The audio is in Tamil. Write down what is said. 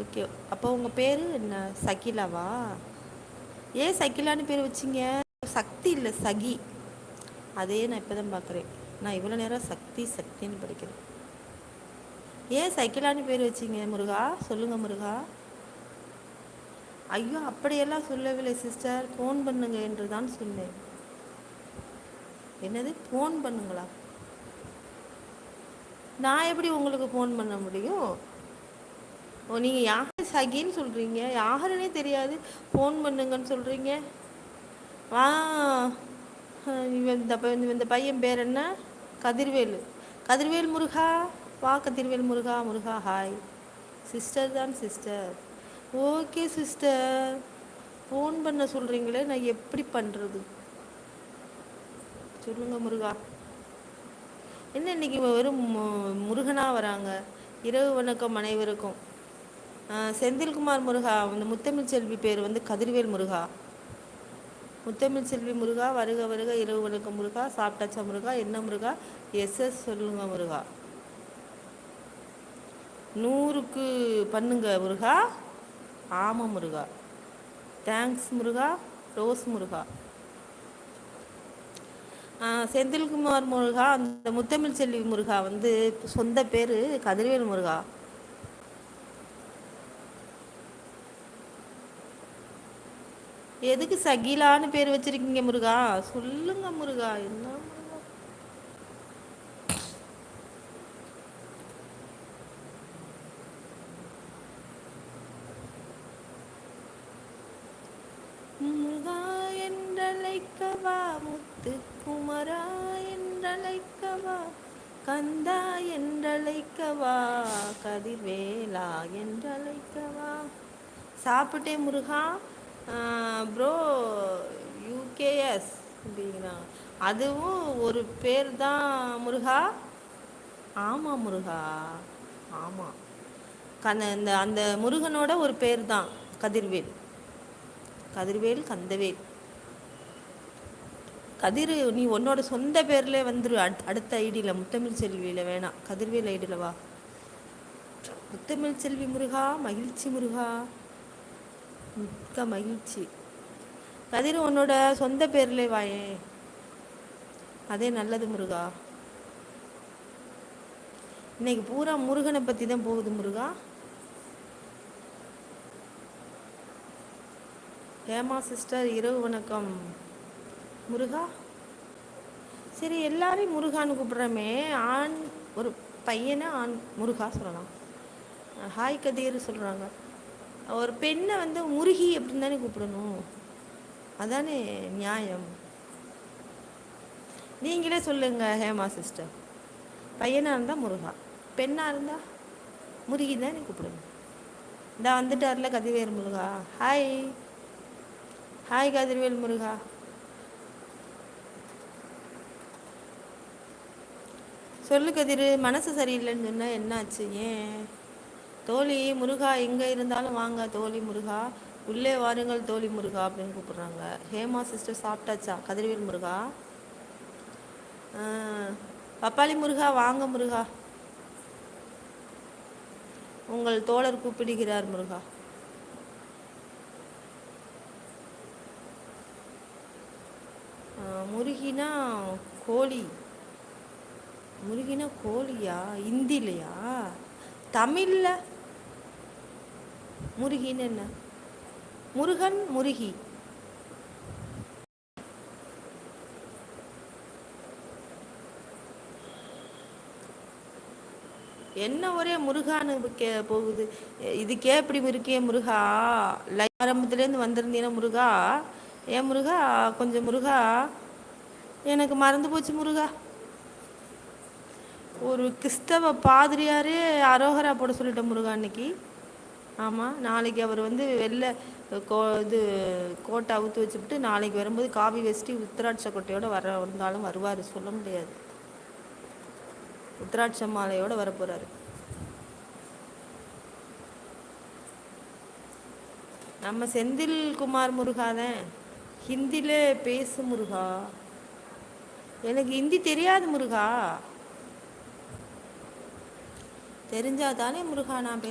ஓகே அப்போ உங்கள் பேர் என்ன? சகிலாவா? ஏன் சகிலான்னு பேர் வச்சிங்க? சக்தி இல்லை சகி. அதே நான் இப்போ தான் பார்க்குறேன் நான் இவ்வளோ நேரம் சக்தி சக்தின்னு படிக்கிறேன். ஏன் சைக்கிளான்னு பேர் வச்சிங்க முருகா? சொல்லுங்கள் முருகா. ஐயோ அப்படியெல்லாம் சொல்லவில்லை சிஸ்டர் ஃபோன் பண்ணுங்க என்று தான் சொன்னேன். என்னது? ஃபோன் பண்ணுங்களா? நான் எப்படி உங்களுக்கு ஃபோன் பண்ண முடியும்? ஓ நீங்கள் யார் சகின்னு சொல்கிறீங்க யாருன்னே தெரியாது. ஃபோன் பண்ணுங்கன்னு சொல்கிறீங்க வா. இவன் இந்த இந்த பையன் பேர் என்ன? கதிர்வேலு. கதிர்வேல் முருகா? வா கதிர்வேல் முருகா முருகா ஹாய் சிஸ்டர் தான் சிஸ்டர் ஓகே சிஸ்டர் ஃபோன் பண்ண சொல்கிறீங்களே நான் எப்படி பண்ணுறது சொல்லுங்க முருகா. என்ன இன்னைக்கு வெறும் மு- வராங்க? இரவு வணக்கம் அனைவருக்கும். செந்தில்குமார் முருகா வந்து முத்தமிழ் செல்வி பேர் வந்து கதிர்வேல் முருகா. முத்தமிழ் செல்வி முருகா வருக வருக இரவு வணக்கம் முருகா சாப்பிட்டாச்சா முருகா என்ன முருகா? எஸ் எஸ் சொல்லுங்க முருகா. நூறுக்கு பண்ணுங்க முருகா. ஆமாம் முருகா. Thanks Muruga Rose Muruga. Senthilkumar Muruga அந்த முத்தமிழ் செல்வி முருகா வந்து சொந்த பேர் கதிர்வேல் முருகா. எதுக்கு சகிலான்னு பேர் வச்சிருக்கீங்க முருகா? சொல்லுங்க முருகா. என்ன முருகா? என்றழைக்கவா முத்து குமரா என்றழைக்கவா கந்தா என்றழைக்கவா கதிர்வேலா என்றழைக்கவா? சாப்பிட்டேன் முருகா. ப்ரோ யூகேஎஸ் அப்படிங்கிறாங்க அதுவும் ஒரு பேர் தான் முருகா? ஆமாம் முருகா. ஆமாம் கந்த இந்த அந்த முருகனோட ஒரு பேர் தான் கதிர்வேல். கதிர்வேல் கந்தவேல். கதிர் நீ உன்னோட சொந்த பேர்லேயே வந்துரு அட்- அடுத்த ஐடியில் முத்தமிழ் செல்வியில் வேணாம் கதிர்வேல் ஐடியில் வா. முத்தமிழ் செல்வி முருகா மகிழ்ச்சி முருகா. மிக்க மகிழ்ச்சி. கதிர் உன்னோட சொந்த பேர்ல வாயே. அதே நல்லது முருகா. இன்னைக்கு பூரா முருகனை பற்றி தான் போகுது முருகா. ஏமா சிஸ்டர் இரவு வணக்கம். முருகா? சரி எல்லாரையும் முருகான்னு கூப்பிட்றமே. ஆண் ஒரு பையனை ஆண் முருகா சொல்லலாம். ஹாய் கதீர் சொல்கிறாங்க ஒரு பெண்ணை வந்து முருகி அப்படின்னு தானே கூப்பிடணும்? அதானே நியாயம். நீங்களே சொல்லுங்க ஹேமா சிஸ்டர். பையனாக இருந்தால் முருகா பெண்ணாக இருந்தால் முருகி தானே கூப்பிடணும். இந்த வந்துட்டார்ல கதிர்வேல் முருகா. Hi hi Kathirvel Muruga. சொல்லு கதிர் மனசு சரியில்லைன்னு சொன்னால் என்னாச்சு? ஏன்? தோழி முருகா எங்கே இருந்தாலும் வாங்க தோழி முருகா. உள்ளே வாருங்கள் தோழி முருகா அப்படின்னு கூப்பிட்றாங்க. ஹேமா சிஸ்டர் சாப்பிட்டாச்சா? கதிர்வேல் முருகா. பப்பாளி முருகா வாங்க முருகா. உங்கள் தோழர் கூப்பிடுகிறார் முருகா. முருகினா கோழி. முருகினா கோழியா? ஹிந்திலையா தமிழில் முருகின்னு என்ன? முருகன் முருகி. என்ன ஒரே முருகான்னு கே போகுது? இதுக்கே இப்படி இருக்கே முருகா. லைவ் ஆரம்பத்துலேருந்து வந்திருந்தீங்கன்னா முருகா? ஏன் முருகா? கொஞ்சம் முருகா. எனக்கு மறந்து போச்சு முருகா. ஒரு கிறிஸ்தவ பாதிரியாரே அரோகரா போட சொல்லிட்டேன் முருகா அன்னைக்கு. ஆமாம் நாளைக்கு அவர் வந்து வெளில கோ இது கோட்டை அவுத்து வச்சுவிட்டு நாளைக்கு வரும்போது காவி வெஸ்டி உத்திராட்ச கொட்டையோட வர வந்தாலும் வருவார் சொல்ல முடியாது. உத்திராட்ச மாலையோட வரப்போகிறாரு நம்ம செந்தில் குமார் முருகாதான் ஹிந்தில பேசு முருகா. எனக்கு ஹிந்தி தெரியாது முருகா. தெரிஞ்சா தானே முருகா நான் பேச